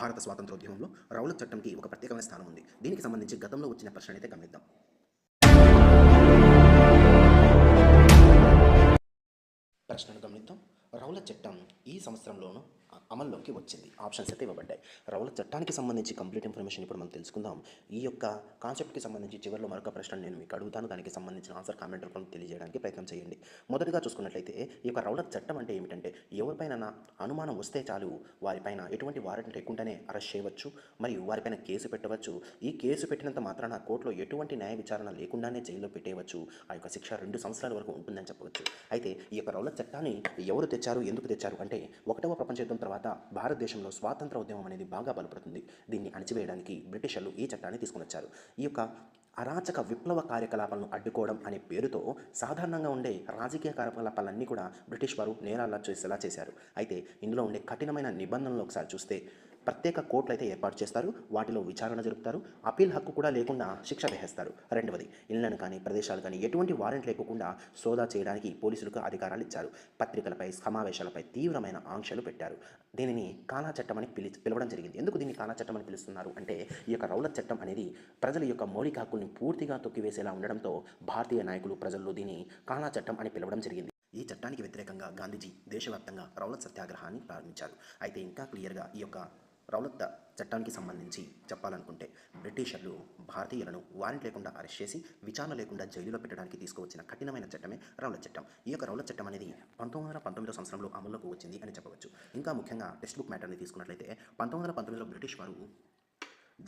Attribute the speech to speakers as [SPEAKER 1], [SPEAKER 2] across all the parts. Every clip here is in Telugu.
[SPEAKER 1] భారత స్వాతంత్రోద్యమంలో రౌలత్ చట్టంకి ఒక ప్రత్యేకమైన స్థానం ఉంది. దీనికి సంబంధించి గతంలో వచ్చిన ప్రశ్న అయితే గమనిద్దాం. ప్రశ్నను గమనిద్దాం. రౌలత్ చట్టం ఈ సంవత్సరంలోనూ అమల్లోకి వచ్చింది. ఆప్షన్స్ అయితే ఇవ్వబడ్డాయి. రౌల చట్టానికి సంబంధించి కంప్లీట్ ఇన్ఫర్మేషన్ ఇప్పుడు మనం తెలుసుకుందాం. ఈ యొక్క కాన్సెప్ట్కి సంబంధించి చివరిలో మరొక ప్రశ్న నేను మీకు అడుగుతాను. దానికి సంబంధించిన ఆన్సర్ కామెంట్ రూపంలో తెలియజేయడానికి ప్రయత్నం చేయండి. మొదటిగా చూసుకున్నట్లయితే ఈ యొక్క రౌల చట్టం అంటే ఏమిటంటే ఎవరిపైన అనుమానం వస్తే చాలు వారిపైన ఎటువంటి వారెంట్ లేకుండానే అరెస్ట్ చేయవచ్చు మరియు వారిపైన కేసు పెట్టవచ్చు. ఈ కేసు పెట్టినంత మాత్రాన కోర్టులో ఎటువంటి న్యాయ విచారణ లేకుండానే జైల్లో పెట్టేయవచ్చు. ఆ యొక్క శిక్ష రెండు సంవత్సరాల వరకు ఉంటుందని చెప్పవచ్చు. అయితే ఈ యొక్క రౌల చట్టాన్ని ఎవరు తెచ్చారు ఎందుకు తెచ్చారు అంటే ఒకటవ ప్రపంచ యుద్ధం తర్వాత భారతదేశంలో స్వాతంత్ర ఉద్యమం అనేది బాగా బలపడుతుంది. దీన్ని అణచివేయడానికి బ్రిటిషర్లు ఈ చట్టాన్ని తీసుకుని వచ్చారు. ఈ యొక్క అరాచక విప్లవ కార్యకలాపాలను అడ్డుకోవడం అనే పేరుతో సాధారణంగా ఉండే రాజకీయ కార్యకలాపాలన్నీ కూడా బ్రిటిష్ వారు నేరాలా చేసేలా చేశారు. అయితే ఇందులో ఉండే కఠినమైన నిబంధనలు ఒకసారి చూస్తే ప్రత్యేక కోర్టులు అయితే ఏర్పాటు చేస్తారు. వాటిలో విచారణ జరుపుతారు. అపీల్ హక్కు కూడా లేకుండా శిక్ష వేసేస్తారు. రెండవది ఇళ్ళను కానీ ప్రదేశాలు కానీ ఎటువంటి వారెంట్ లేకుండా సోదా చేయడానికి పోలీసులకు అధికారాలు ఇచ్చారు. పత్రికలపై సమావేశాలపై తీవ్రమైన ఆంక్షలు పెట్టారు. దీనిని కాలా చట్టం అని పిలి పిలవడం జరిగింది. ఎందుకు దీన్ని కాలా చట్టం అని పిలుస్తున్నారు? అంటే ఈ యొక్క రౌలత్ చట్టం అనేది ప్రజల యొక్క మౌలిక హక్కుల్ని పూర్తిగా తొక్కివేసేలా ఉండడంతో భారతీయ నాయకులు ప్రజల్లో దీన్ని కాలా చట్టం అని పిలవడం జరిగింది. ఈ చట్టానికి వ్యతిరేకంగా గాంధీజీ దేశవ్యాప్తంగా రౌలత్ సత్యాగ్రహాన్ని ప్రారంభించారు. అయితే ఇంకా క్లియర్గా ఈ యొక్క రౌలత్ చట్టానికి సంబంధించి చెప్పాలనుకుంటే బ్రిటిషర్లు భారతీయులను వారెంట్ లేకుండా అరెస్ట్ చేసి విచారణ లేకుండా జైలులో పెట్టడానికి తీసుకువచ్చిన కఠినమైన చట్టమే రౌలత్ చట్టం. ఈ యొక్క రౌలత్ చట్టం అనేది పంతొమ్మిది వందల పంతొమ్మిదో సంవత్సరంలో అమల్లోకి వచ్చింది అని చెప్పవచ్చు. ఇంకా ముఖ్యంగా టెక్స్ట్ బుక్ మ్యాటర్ని తీసుకున్నట్లయితే పంతొమ్మిది వందల పంతొమ్మిదిలో బ్రిటిష్ వారు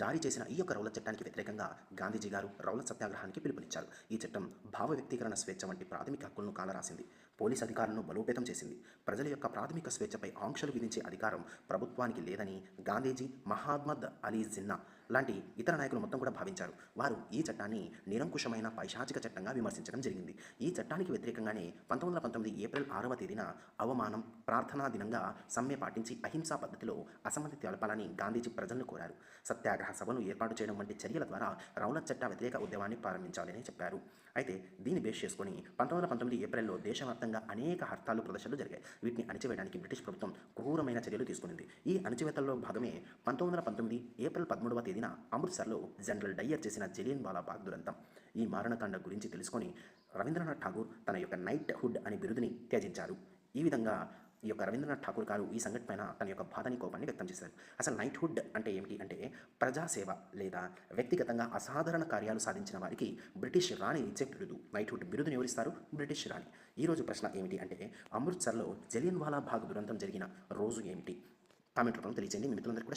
[SPEAKER 1] జారీ చేసిన ఈ యొక్క రౌలత్ చట్టానికి వ్యతిరేకంగా గాంధీజీ గారు రౌలత్ సత్యాగ్రహానికి పిలుపునిచ్చారు. ఈ చట్టం భావ వ్యక్తీకరణ స్వేచ్ఛ వంటి ప్రాథమిక హక్కులను కాలరాసింది. పోలీస్ అధికారులను బలోపేతం చేసింది. ప్రజల యొక్క ప్రాథమిక స్వేచ్ఛపై ఆంక్షలు విధించే అధికారం ప్రభుత్వానికి లేదని గాంధీజీ మహాత్మద్ అలీ జిన్నా లాంటి ఇతర నాయకులు మొత్తం కూడా భావించారు. వారు ఈ చట్టాన్ని నిరంకుశమైన పైశాచిక చట్టంగా విమర్శించడం జరిగింది. ఈ చట్టానికి వ్యతిరేకంగానే పంతొమ్మిది వందల పంతొమ్మిది ఏప్రిల్ ఆరవ తేదీన అవమానం ప్రార్థనా దినంగా సమ్మె పాటించి అహింసా పద్ధతిలో అసమ్మతి తెలపాలని గాంధీజీ ప్రజలను కోరారు. సత్యాగ్రహ సభను ఏర్పాటు చేయడం వంటి చర్యల ద్వారా రౌలత్ చట్ట వ్యతిరేక ఉద్యమాన్ని ప్రారంభించాలని చెప్పారు. అయితే దీన్ని బేస్ చేసుకుని పంతొమ్మిది వందల పంతొమ్మిది ఏప్రిల్లో దేశ దేశవ్యాప్తంగా అనేక హర్తాలు ప్రదర్శనలు జరిగాయి. వీటిని అణచివేయడానికి బ్రిటిష్ ప్రభుత్వం క్రూరమైన చర్యలు తీసుకునింది. ఈ అణచివేతల్లో భాగమే పంతొమ్మిది వందల పంతొమ్మిది ఏప్రిల్ పదమూడవ తేదీన అమృత్సర్లో జనరల్ డయ్యర్ చేసిన జలియన్ వాలాబాగ్ దురంతం. ఈ మారణకాండ గురించి తెలుసుకొని రవీంద్రనాథ్ ఠాగూర్ తన యొక్క నైట్ హుడ్ అనే బిరుదుని త్యజించారు. ఈ విధంగా ఈ యొక్క రవీంద్రనాథ్ ఠాకూర్ గారు ఈ సంఘటన పైన తన యొక్క బాధని కోపాన్ని వ్యక్తం చేశారు. అసలు నైట్హుడ్ అంటే ఏమిటి? అంటే ప్రజాసేవ లేదా వ్యక్తిగతంగా అసాధారణ కార్యాలు సాధించిన వారికి బ్రిటిష్ రాణి ఇచ్చే బిరుదు. నైట్హుడ్ బిరుదును బిరుదుని ఎవరిస్తారు? బ్రిటిష్ రాణి. ఈ రోజు ప్రశ్న ఏమిటి? అంటే అమృత్సర్లో జలియన్వాలా భాగ బాగ్ దురంతం జరిగిన రోజు ఏమిటి? కామెంట్ రూపంలో తెలియజేయండి మిత్రులందరూ కూడా